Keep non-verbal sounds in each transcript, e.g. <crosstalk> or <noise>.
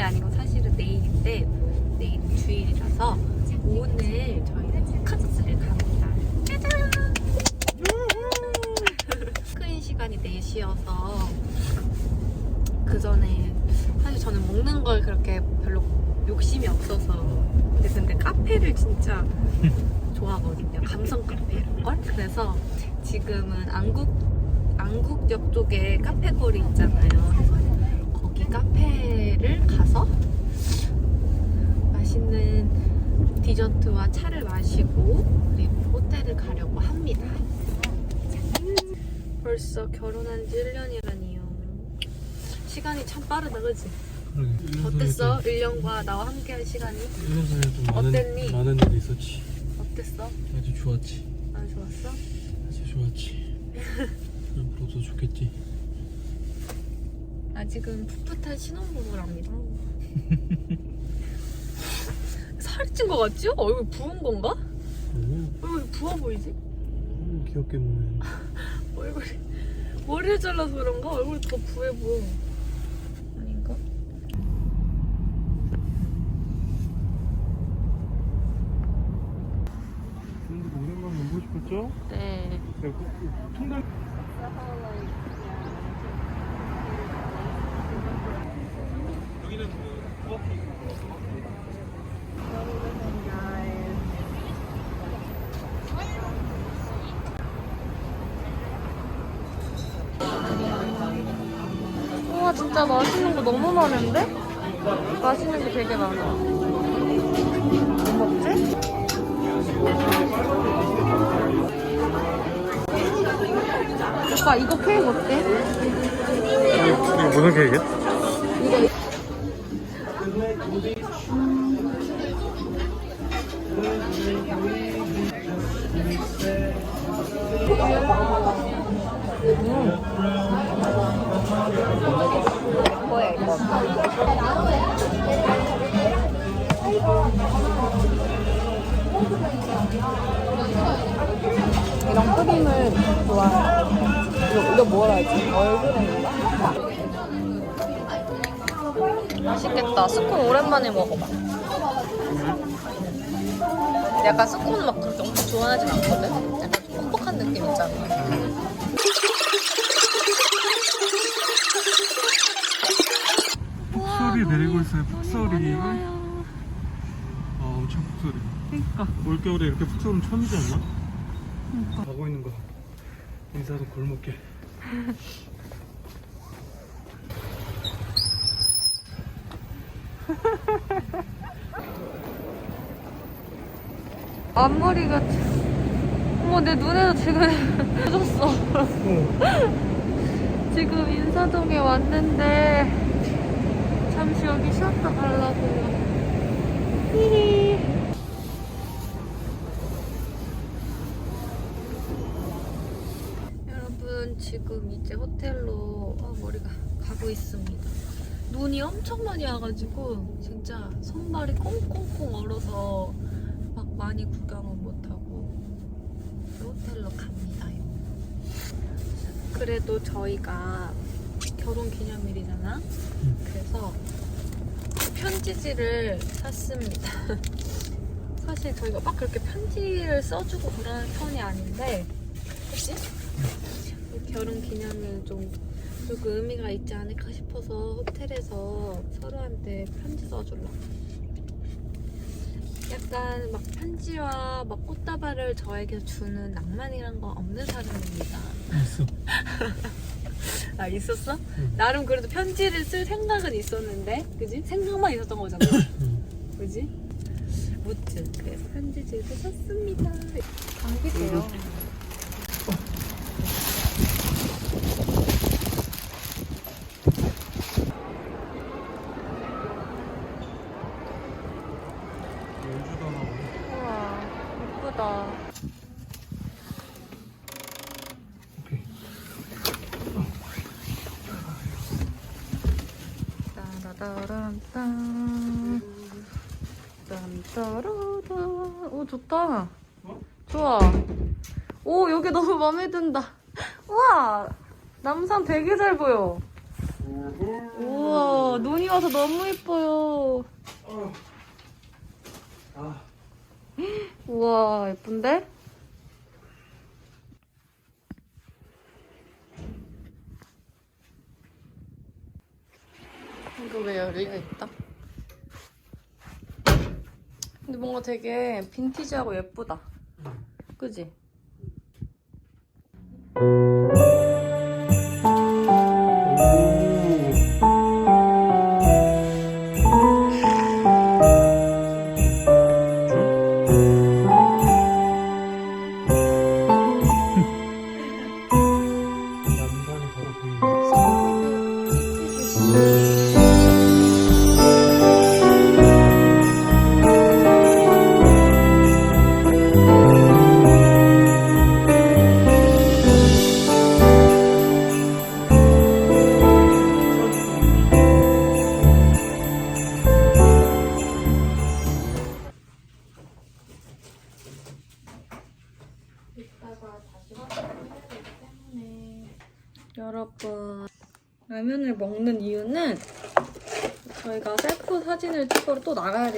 아니고 사실은 내일인데 내일 주일이라서 오늘 저희는 호캉스를 갑니다. 짜잔! 큰 시간이 4시여서 그 전에 사실 저는 먹는 걸 그렇게 별로 욕심이 없어서 근데 근데 카페를 진짜 좋아하거든요. 감성 카페 이런 걸. 그래서 지금은 안국 안국역 쪽에 카페 거리 있잖아요. 그래서 거기 카페를 가서 맛있는 디저트와 차를 마시고 그리고 호텔을 가려고 합니다. 벌써 결혼한 지 1년이라니요. 시간이 참 빠르다, 그지? 어땠어? 1년과 나와 함께한 시간이? 1년 전에 좀 많은, 어땠니? 많은 일이 있었지. 어땠어? 아주 좋았지. 안 좋았어? 아주 좋았지. 앞으로도 좋겠지. 아직은 풋풋한 신혼부부랍니다. <laughs> 살이 찐 거 같지? 얼굴 부은 건가? 오, 얼굴 부어 보이지? 오 귀엽게 보면. <laughs> 얼굴이 머리를 잘라서 그런가? 얼굴이 더 부해 보여. 아닌가? 오랜만에 보고 싶었죠? 네. 야, 그, 그, 통닭. 여기는 그 코앞이 우와 진짜 맛있는 거 너무 많은데? 맛있는 게 되게 많아. 뭐 먹지? 오빠 이거 케이크 어때? 이게 무슨 케이크야? 이런 크림을 좋아해. 이거, 이거 뭐라 하지? 얼그레인가? 맛있겠다. 스콘 오랜만에 먹어봐. 약간 스콘은 막 그렇게 엄청 좋아하진 않거든? 약간 좀 뻑뻑한 느낌 있잖아. 푹소리 내리고 있어요, 푹소리. 아, 엄청 푹소리. 그니까. 올겨울에 이렇게 푹소리는 처음이지 않나? 가고 있는 거. 인사동 골목길. <laughs> 앞머리가 어머 내 눈에도 지금 <laughs> 젖었어 <laughs> 지금 인사동에 왔는데 잠시 여기 쉬었다 가려고 히히 여러분 지금 이제 호텔로 아, 머리가 가고 있습니다 눈이 엄청 많이 와가지고 진짜 손발이 꽁꽁꽁 얼어서 막 많이 구경은 못하고 호텔로 갑니다요. 그래도 저희가 결혼 기념일이잖아. 그래서 편지지를 샀습니다. <laughs> 사실 저희가 막 그렇게 편지를 써주고 그러는 편이 아닌데, 그치? 결혼 기념일 좀 조금 의미가 있지 않을까 싶어서 호텔에서 서로한테 편지 써주려고. 약간 막 편지와 막 꽃다발을 저에게 주는 낭만이란 거 없는 사람입니다. <laughs> <laughs> 아 있었어? 응. 나름 그래도 편지를 쓸 생각은 있었는데, 그지? 생각만 있었던 거잖아. 그지? 무튼 그래서 편지지를 샀습니다. 감기 돼요. 연주도 하나 보네. 우와 예쁘다. 오케이. 따라따란딴 딴따라단 오 좋다 어? 좋아 오 여기 너무 마음에 든다 우와 남산 되게 잘 보여 우와 눈이 와서 너무 예뻐요. 아, 우와 예쁜데? 이거 왜 열려 있다? 근데 뭔가 되게 빈티지하고 예쁘다. 그지?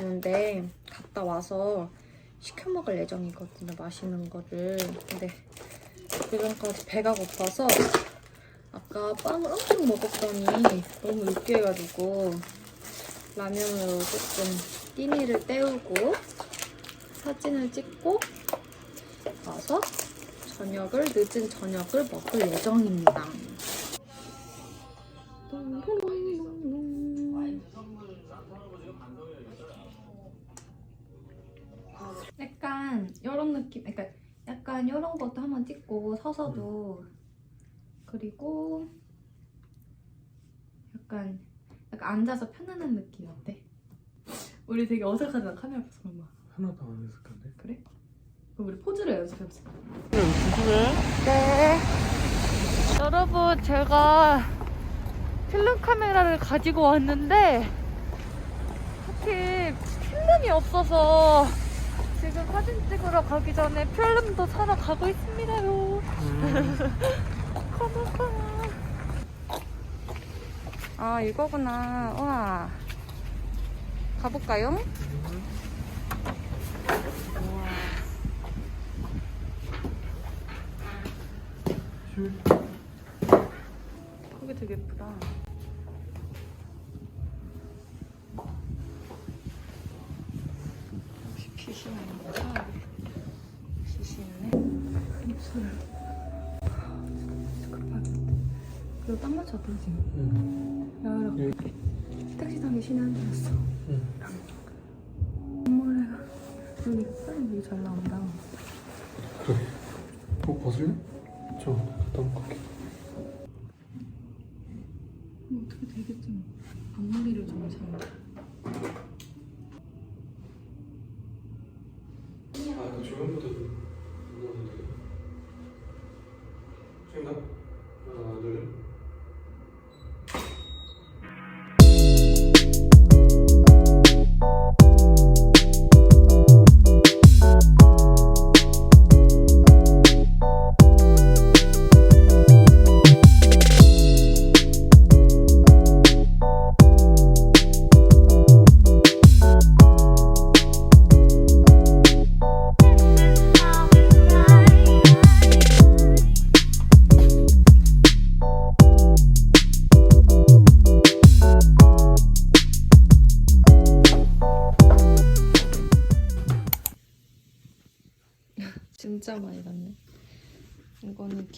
되는데 갔다 와서 시켜 먹을 예정이거든요 맛있는 거를 근데 그 전까지 배가 고파서 아까 빵을 엄청 먹었더니 너무 느끼해가지고 라면으로 조금 끼니를 때우고 사진을 찍고 와서 저녁을 늦은 저녁을 먹을 예정입니다. 약간 이런 느낌, 그러니까 약간 이런 것도 한번 찍고 서서도 그리고 약간 약간 앉아서 편안한 느낌 어때? 우리 되게 어색하잖아 카메라 앞에서 그러면 하나도 안 어색한데? 그래? 그럼 우리 포즈를 연습해보자. 조심해. 네. 여러분, 제가 필름 카메라를 가지고 왔는데, 하필 필름이 없어서 지금 사진 찍으러 가기 전에 필름도 사러 가고 있습니다요. 커버커. <laughs> 아, 이거구나. 와. 가볼까요? 실 그게 되게 예쁘다. 귀신 아닌가? 귀신 있네. 입술. 급하겠다. 그리고 딱 맞춰 떨어지 응. 야이라고 택시 타기 신의 한 줄였어. 응. 엄마래가 여기 사진 되게 잘 나온다. 그래. 어, 벗을래? 저 갔다 올게. 음, 어떻게 좀 앞머리를 좀 잘.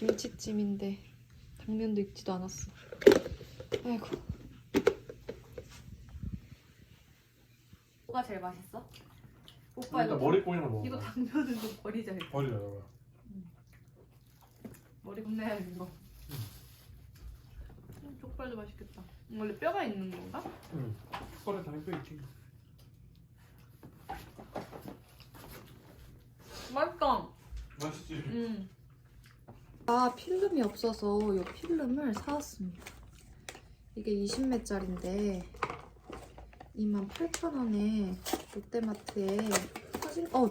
김치찜인데 당면도 익지도 않았어. 아이고. 뭐가 제일 맛있어? 오빠 이거 머리꼬리나 먹어. 이거 당면은 좀 버리자. 이거. 버리자, 너. 머리 혼내야 이거. 음, 족발도 맛있겠다. 원래 뼈가 있는 건가? 응. 숟가락 당연히 또 있지. 맛있다. 맛있지? 음. 아 필름이 없어서 이 필름을 사왔습니다. 이게 20매짜리인데 28,000원에 롯데마트에 사진 어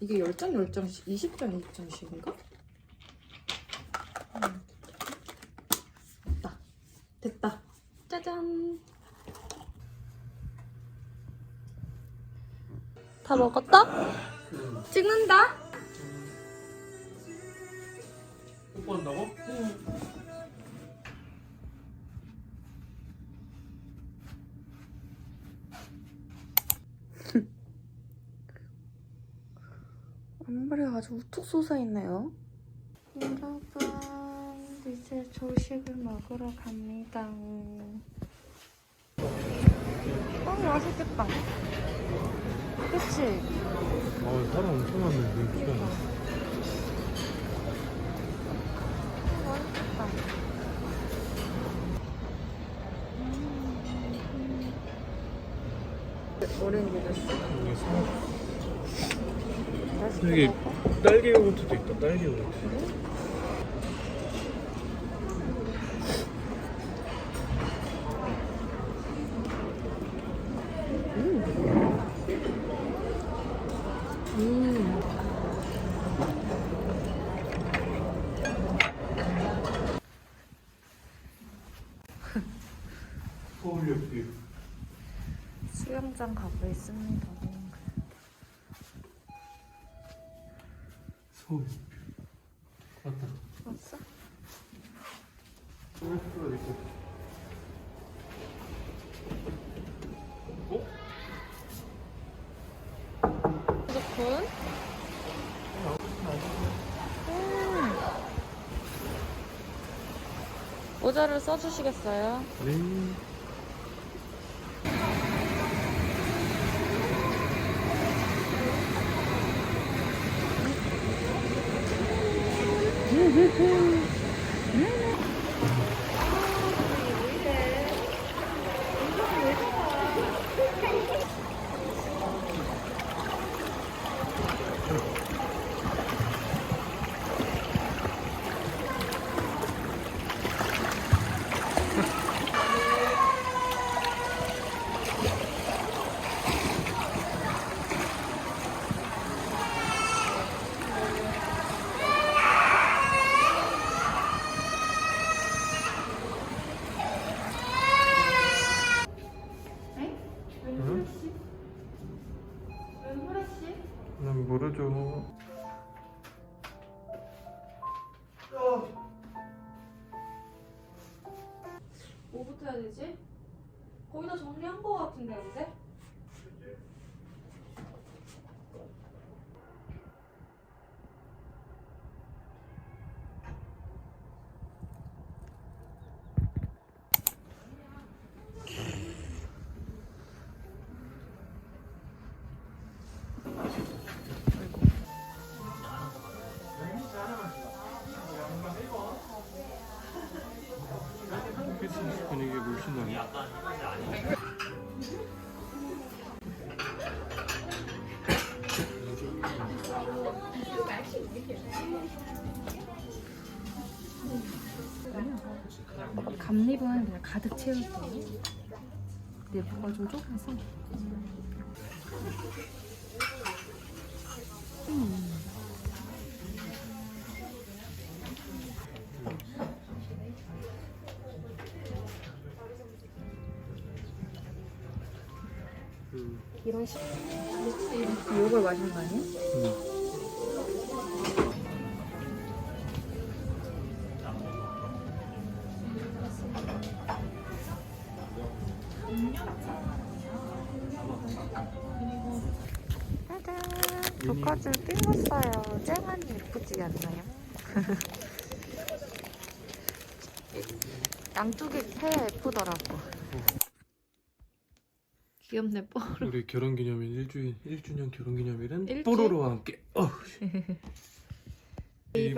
이게 10장 10장 20장 20장씩인가? 음, 됐다 됐다 짜잔 다 먹었다? 찍는다 한다고? <laughs> 앞머리 아주 우뚝 솟아있네요. 여러분, 이제 조식을 먹으러 갑니다. 빵 맛있겠다. 그치? 아 사람 엄청 많네 여기 오렌지 주스? 여기. 딸기 요거트도 있다 딸기 요거트 음. 서울역뷰 수영장 가고 있습니다. 서울역뷰 맞다 왔어? 어? 좋군. 음. 모자를 써주시겠어요? 네 응? 해야 되지? 거의 다 정리한 거 같은데, 근데? 감립은 그냥 가득 채울게요. 내부가 좀 좁아서. 그, 이런 식. 요걸 마시는 거 아니야? 응. 벽화줄 띄웠어요. 쨍하니 예쁘지 않나요? <laughs> 양쪽에 새 예쁘더라고. 귀엽네, 뽀. 우리 결혼 기념일 1주, 1주년 결혼 기념일은 일주? 뽀로로와 함께 어. <laughs> Happy birthday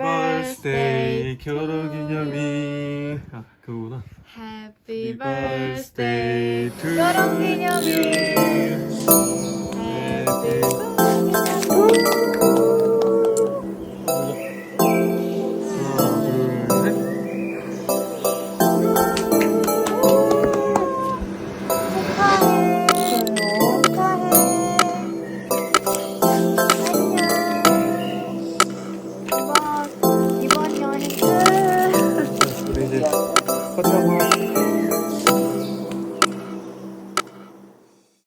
birthday 결혼 기념일 아 그거구나 Happy birthday 결혼 기념일